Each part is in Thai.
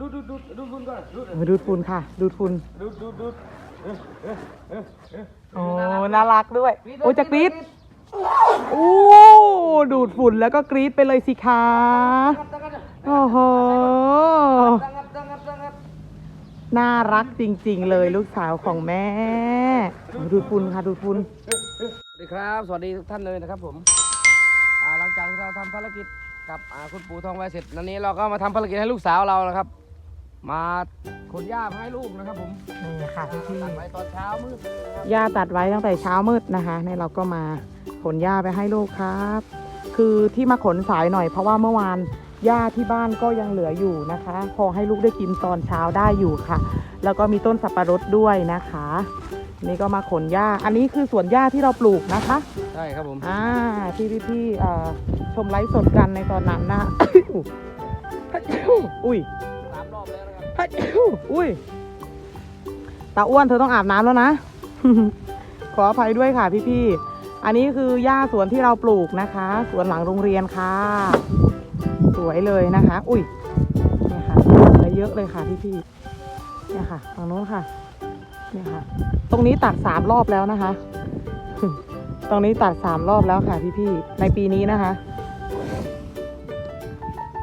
ดูดดูดดูดดูดฝุ่นก่อนดูดเออดูดฝุ่นค่ะ ดูดฝุ่นดูดดูดดูดเออเออเออเออโอ้น่ารักด้วย โอ้จะกรี๊ดโอ้ดูดฝุ่นแล้วก็กรี๊ดไปเลยสิคะโอ้โหตั้งงับตั้งงับตั้งงับน่ารักจริง ๆ เลยลูกสาวของแม่โอ้ดูดฝุ่นค่ะดูดฝุ่นสวัสดีครับ สวัสดีทุกท่านเลยนะครับผมอ่าหลังจากที่เราทำภารกิจกับอ่าคุณปู่ทองไว้เสร็จนันนี้เราก็มาทำภารกิจให้ลูกสาวเรานะครับ มาขนหญ้ามาให้ลูกนะครับผมนี่ค่ะพี่ตัดไว้ตอนเช้ามืดนะครับๆย่าตัดไว้ตั้งแต่เช้ามืดนะคะเนี่ยเราก็มาขนหญ้าไปให้ลูกครับ คือที่มาขนสายหน่อยเพราะว่าเมื่อวานหญ้าที่บ้านก็ยังเหลืออยู่นะคะ พอให้ลูกได้กินตอนเช้าได้อยู่ค่ะ แล้วก็มีต้นสับปะรดด้วยนะคะนี่ก็มาขนหญ้า อันนี้คือสวนหญ้าที่เราปลูกนะคะ ใช่ครับผม อ่าที่พี่ๆเอ่อชมไลฟ์สดกันในตอนนั้นนะ อุ้ย สามรอบแล้วนะครับฮัจจูอุ้ยตาอ้วนเธอต้องอาบน้ำแล้วนะ ขออภัยด้วยค่ะพี่ๆ อันนี้คือหญ้าสวนที่เราปลูกนะคะ สวนหลังโรงเรียนค่ะ สวยเลยนะคะ อุ้ยเนี่ยค่ะเหลือเยอะเลยค่ะพี่ๆ เนี่ยค่ะฝั่งโน้นค่ะ เนี่ยค่ะ ตรงนี้ตัดสามรอบแล้วนะคะ ตรงนี้ตัดสามรอบแล้วค่ะพี่ๆ ในปีนี้นะคะ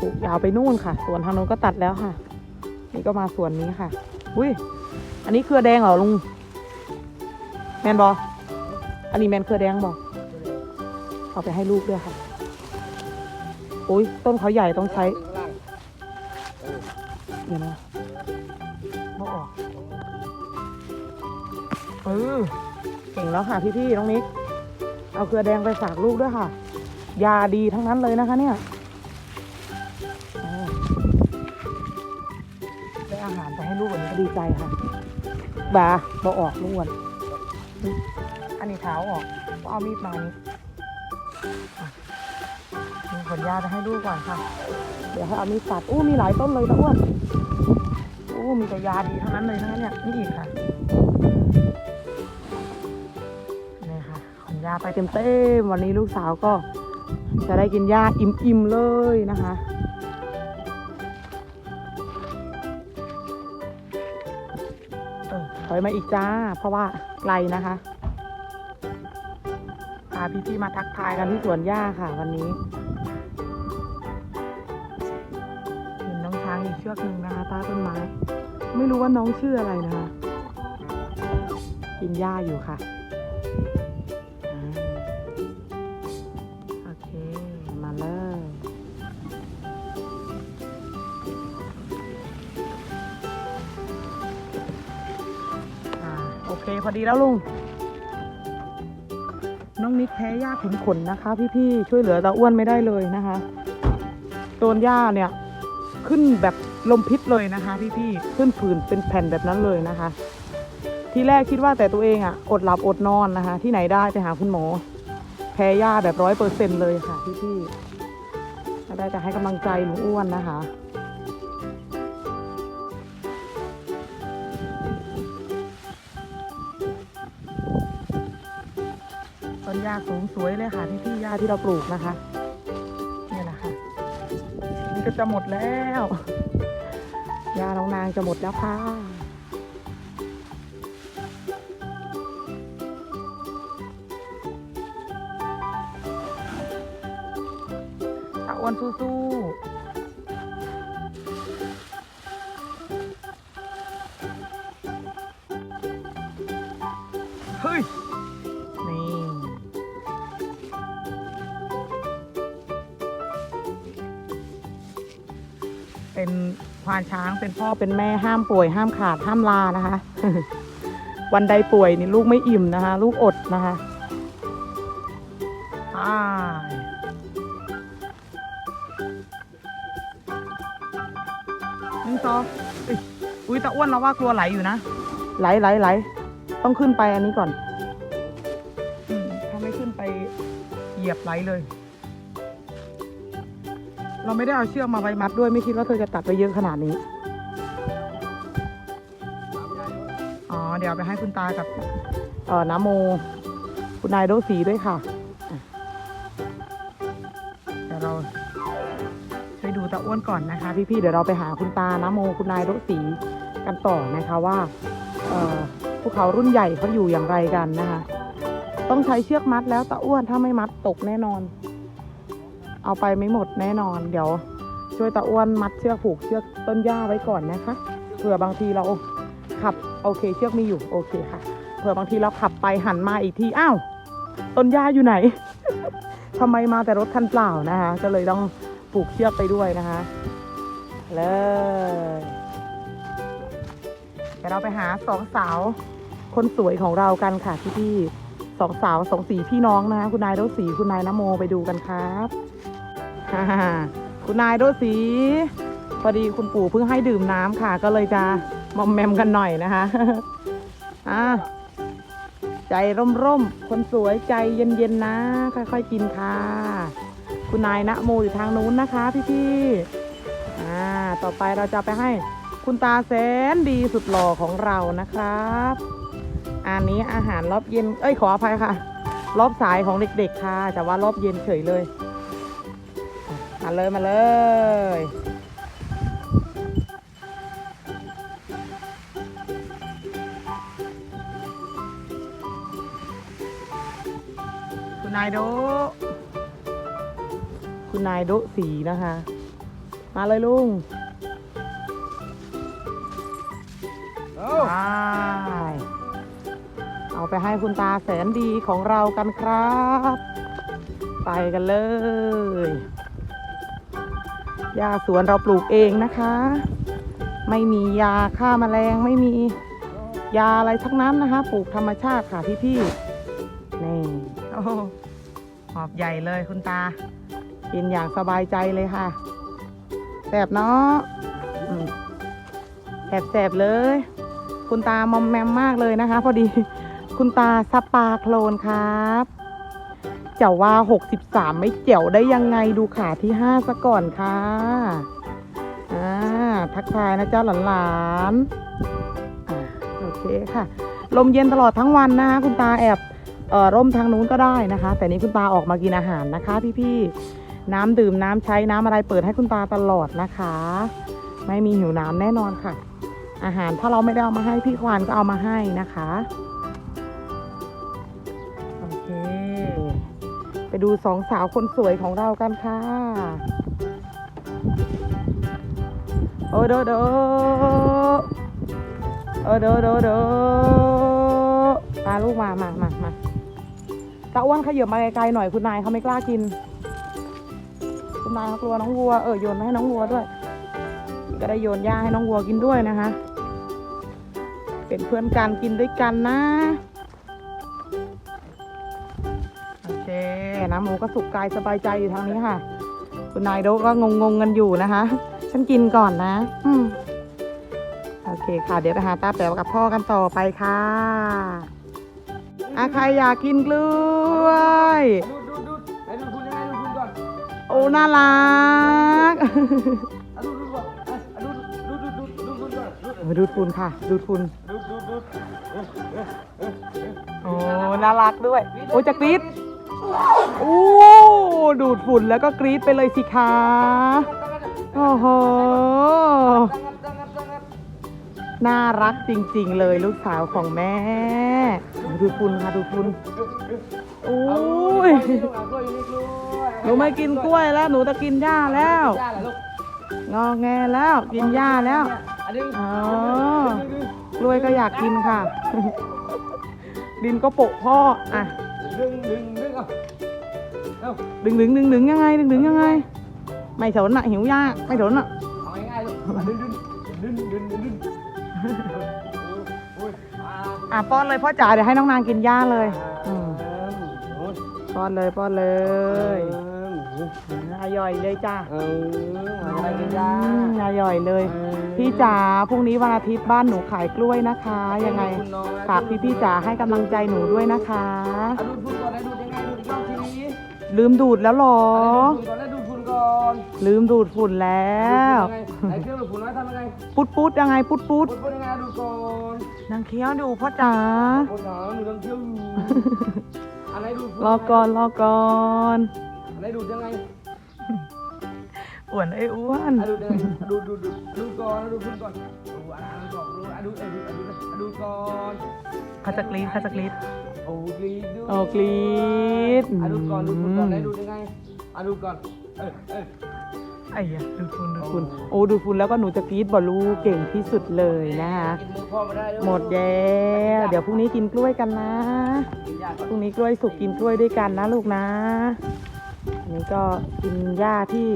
ปลูกยาวไปนู่นค่ะ สวนทางโน้นก็ตัดแล้วค่ะ นี่ก็มาส่วนนี้ค่ะ อุ้ย อันนี้เครือแดงเหรอลุง แมนบออันนี้แมนเครือแดงบอเอาไปให้ลูกด้วยค่ะอุ้ยต้นเขาใหญ่ต้องใช้เออเดี๋ยวนะเอาออก เออเก่งแล้วค่ะพี่ๆน้องนิก เอาเครือแดงไปฝากลูกด้วยค่ะ ยาดีทั้งนั้นเลยนะคะเนี่ย ดีใจค่ะบาบอออกล้วน อันนี้เท้าออกก็เอามีดมานี่อะมีขนยาไปให้ลูกก่อนค่ะ เดี๋ยวให้เอามีดตัดอู้มีหลายต้นเลยนะอ้วนอู้มีแต่ยาดีทั้งนั้นเลยทั้งนั้นเนี่ยนี่อีกค่ะนี่ค่ะขนยาไปเต็มเต็มวันนี้ลูกสาวก็จะได้กินยาอิ่มๆเลยนะคะ อยมาอีกจ้า เพราะว่าไกลนะคะพาพี่ๆมาทักทายกันที่สวนหญ้าค่ะ วันนี้เห็นน้องช้างอีกเชือกหนึ่งนะคะใต้ต้นไม้ ไม่รู้ว่าน้องชื่ออะไรนะคะ กินหญ้าอยู่ค่ะ เคพอดีแล้วลุง น้องนิกแพ้หญ้าขุนขนนะคะ พี่ๆช่วยเหลือตาอ้วนไม่ได้เลยนะคะโดนหญ้าเนี่ย ขึ้นแบบลมพิษเลยนะคะ พี่ๆขึ้นผื่นเป็นแผ่นแบบนั้นเลยนะคะ ทีแรกคิดว่าแต่ตัวเองอะ อดหลับอดนอนนะคะ ที่ไหนได้ไปหาคุณหมอ แพ้หญ้าแบบร้อยเปอร์เซ็นเลยค่ะ พี่ๆได้แต่ให้กำลังใจหนูอ้วนนะคะ นหญ้าสูงสวยเลยค่ะที่พี่หญ้าที่เราปลูกนะคะเนี่ยนะคะนี่ก็จะหมดแล้วหญ้าน้องนางจะหมดแล้วค่ะตะอ้วนสู้ๆานช้างเป็นพ่อเป็นแม่ห้ามป่วยห้ามขาดห้ามลานะคะ วันใดป่วยนี่ลูกไม่อิ่มนะคะ ลูกอดนะคะอ่าหนึ่งสองอุ๊ยอุ้ยตาอ้วนเราว่ากลัวไหลอยู่นะไหลไหลไหลต้องขึ้นไปอันนี้ก่อน อืมถ้าไม่ขึ้นไปเหยียบไหลเลย เราไม่ได้เอาเชือกมาไว้มัดด้วยไม่คิดว่าเธอจะตัดไปเยอะขนาดนี้ อ๋อ เดี๋ยวเอาไปให้คุณตากับเอ่อน้ำโม คุณนายโดสีด้วยค่ะอะเดี๋ยวเราช่วยดูตาอ้วนก่อนนะคะ พี่ๆ เดี๋ยวเราไปหาคุณตานะโม คุณนายรถสีกันต่อนะคะว่าเอ่อภูเขารุ่นใหญ่เขาอยู่อย่างไรกันนะคะ ต้องใช้เชือกมัดแล้วตาอ้วนถ้าไม่มัดตกแน่นอน เอาไปไม่หมดแน่นอน เดี๋ยวช่วยตาอ้วนมัดเชือกผูกเชือกต้นหญ้าไว้ก่อนนะคะเผื่อบางทีเราขับโอเคเชือกมีอยู่โอเคค่ะเผื่อบางทีเราขับไปหันมาอีกทีอ้าวต้นหญ้าอยู่ไหนทำไมมาแต่รถคันเปล่านะคะ ก็เลยต้องผูกเชือกไปด้วยนะคะเลยเดี๋ยวเราไปหาสองสาวคนสวยของเรากันค่ะพี่พี่ๆสองสาวสองสีพี่น้องนะคะคุณนายรถสีคุณนายนโมไปดูกันครับ คุณนายรถสี พอดีคุณปู่เพิ่งให้ดื่มน้ำค่ะ ก็เลยจะมอมแมมกันหน่อยนะคะอ่าใจร่มๆ คนสวยใจเย็นๆ นะ ค่อยๆ กินค่ะ คุณนายนะโมอยู่ทางนู้นนะคะ พี่ๆ อ่า ต่อไปเราจะไปให้คุณตาแสนดีสุดหล่อของเรานะครับ อันนี้อาหารรอบเย็น เอ้ยขออภัยค่ะ รอบสายของเด็กๆ ค่ะ แต่ว่ารอบเย็นเฉยเลย มาเลยมาเลยคุณนายโดคุณนายโดสีนะคะ มาเลยลุงเอ้าไปเอาไปให้คุณตาแสนดีของเรากันครับ ไปกันเลย ยาสวนเราปลูกเองนะคะ ไม่มียาฆ่าแมลงไม่มียาอะไรทั้งนั้นนะคะ ปลูกธรรมชาติค่ะพี่ๆนี่โอ้โหหอบใหญ่เลยคุณตา กินอย่างสบายใจเลยค่ะแสบเนาะอืมแสบๆเลย คุณตามอมแมมมากเลยนะคะ พอดีคุณตาสปาโคลนครับเจ้าว่า 63 ไม่เจ๋วได้ยังไงดูขาที่ 5 ซะก่อนค่ะอ่าทักทายนะเจ้าหลานๆอ่าโอเคค่ะ ลมเย็นตลอดทั้งวันนะคะคุณตาแอบเอ่อร่มทางนู้นก็ได้นะคะ แต่นี้คุณตาออกมากินอาหารนะคะ พี่ๆน้ำดื่มน้ำใช้น้ำอะไรเปิดให้คุณตาตลอดนะคะ ไม่มีหิวน้ำแน่นอนค่ะ อาหารถ้าเราไม่ได้เอามาให้พี่ควานก็เอามาให้นะคะ ไปดูสองสาวคนสวยของเรากันค่ะ โอโดโดโอ้โดโดโดมาลูกมามามามาตาอ้วนขยับมาไกลๆหน่อยคุณนายเขาไม่กล้ากิน คุณนายเขากลัวน้องวัวเออโยนมาให้น้องวัวด้วย ก็ได้โยนหญ้าให้น้องวัวกินด้วยนะคะ เป็นเพื่อนกันกินด้วยกันนะ น้ำหมูก็สุกกายสบายใจอยู่ทางนี้ค่ะ คุณนายโดก็งงงๆกันอยู่นะคะ ฉันกินก่อนนะ อืมโอเคค่ะ เดี๋ยวไปหาตาแป๋วกับพ่อกันต่อไปค่ะอะใครอยากกินกล้วยดูดดูดดูดไหนดูดคุณยังไงดูดคุณก่อนโอ้น่ารักอะดูดดูดก่อนอะดูดดูดดูดดูดดูดดูดก่อนดูดเออดูดฝุ่นค่ะ ดูดฝุ่นดูดดูดดูดโอ้น่ารักด้วย โอ้จะกรี๊ด โอ้ดูดฝุ่นแล้วก็กรี๊ดไปเลยสิคะโอ้โหน่ารักจริง ๆ เลยลูกสาวของแม่ ดูฝุ่นค่ะดูฝุ่นโอ้ยหนูไม่กินกล้วยแล้วหนูจะกินหญ้าแล้วงอแงแล้วกินหญ้าแล้วอ๋อกล้วยก็อยากกินค่ะ ดินก็โปะพ่ออะดึงดึง เอาเอาดึงดึงดึงดึงยังไง ดึงดึงยังไง ไม่สนอะหิวยากไม่สนอะเอาง่ายๆลูกอะดึงดึงดึงดึงดึงดึงโอ้ยอ่าอะป้อนเลยพ่อจ๋าเดี๋ยวให้น้องนางกินหญ้าเลยอืมโอ้ยป้อนเลยป้อนเลยเอออร่อยเลยจ้าเอออะไรกันจ้าอืมอร่อยเลย พี่จ๋าพรุ่งนี้วันอาทิตย์บ้านหนูขายกล้วยนะคะ ยังไง ฝากพี่พี่ๆจ๋าให้กำลังใจหนูด้วยนะคะ เอาดูดฝุ่นก่อนนะดูดยังไงดูดอีกรอบทีนี้ ลืมดูดแล้วเหรอดูดฝุ่นก่อนแล้วดูดฝุ่นก่อนลืมดูดฝุ่นแล้วไหนเครื่องดูดฝุ่นไว้ทำยังไงปุดปุดยังไงปุดปุดฝุ่นฝุ่นยังไงดูดก่อนนางเคี้ยวดูพ่อจ๋าฝุ่นหนาหนูต้องเที่ยวอยู่อันไหนดูดฝุ่นรอก่อนรอก่อนอันไหนดูดยังไงออ้วนไอ้อ้วนอะดูเดินดูดูดูดูก่อนดูคุณก่อนดูอะดูก่อนดูอะดูอะดูอะดูอะดูก่อน เขาจะกรี๊ดเขาจะกรี๊ด โอ้กรีดดูโอ้กรี๊ดอะดูก่อนดูคุณก่อนได้ดูยังไงอะดูก่อนเออเออไอ้ยะดูดฝุ่นดูดฝุ่นโอ้ดูดฝุ่นแล้วก็หนูจะกรี๊ดบอลูกเก่งที่สุดเลยนะคะกินมือพ่อมาได้วยหมดแล้วเดี๋ยวพรุ่งนี้กินกล้วยกันนะกินยาก่อนพรุ่งนี้กล้วยสุกกินกล้วยด้วยกันนะลูกนะอันนี้ก็กินหญ้าที่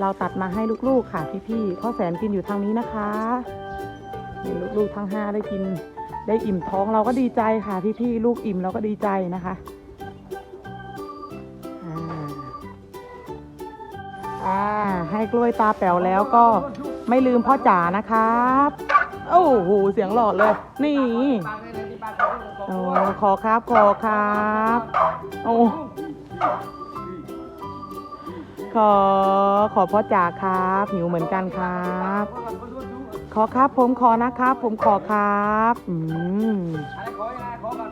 เราตัดมาให้ลูกๆค่ะพี่ๆพ่อแสนกินอยู่ทางนี้นะคะเห็นลูกๆทั้งห้าได้กิน ได้อิ่มท้องเราก็ดีใจค่ะพี่ๆลูกอิ่มเราก็ดีใจนะคะอ่าอาให้กล้วยตาแป๋วแล้วก็ไม่ลืมพ่อจ๋านะครับ โอ้โหเสียงหลอดเลย นี่โอ้ขอครับขอครับโอ้ขอขอพ่อจ๋าครับหิวเหมือนกันครับ ขอครับ ผมขอนะครับ ผมขอครับอืมอะไรขอยังไงขอก่อน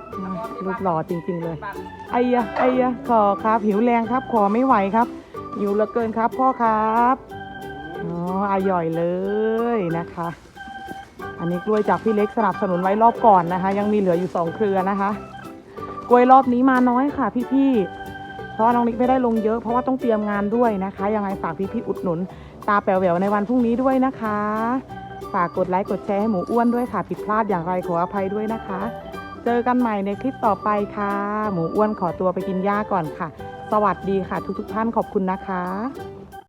รูปหล่อจริง ๆ เลยไอ้ยะไอ้ยะขอครับ หิวแรงครับ ขอไม่ไหวครับหิวเหลือเกินครับ พ่อครับอ๋ออร่อยเลยนะคะ อันนี้กล้วยจากพี่เล็กสนับสนุนไว้รอบก่อนนะคะ ยังมีเหลืออยู่สองเครือนะคะ กล้วยรอบนี้มาน้อยค่ะ พี่ๆเพราะว่าน้องนิกไม่ได้ลงเยอะเพราะว่าต้องเตรียมงานด้วยนะคะ ยังไงฝากพี่ๆอุดหนุน ตาแป๋วแหววในวันพรุ่งนี้ด้วยนะคะ ฝากกดไลค์กดแชร์ให้หมูอ้วนด้วยค่ะ ผิดพลาดอย่างไรขออภัยด้วยนะคะ เจอกันใหม่ในคลิปต่อไปค่ะ หมูอ้วนขอตัวไปกินหญ้าก่อนค่ะ สวัสดีค่ะทุกๆท่านขอบคุณนะคะ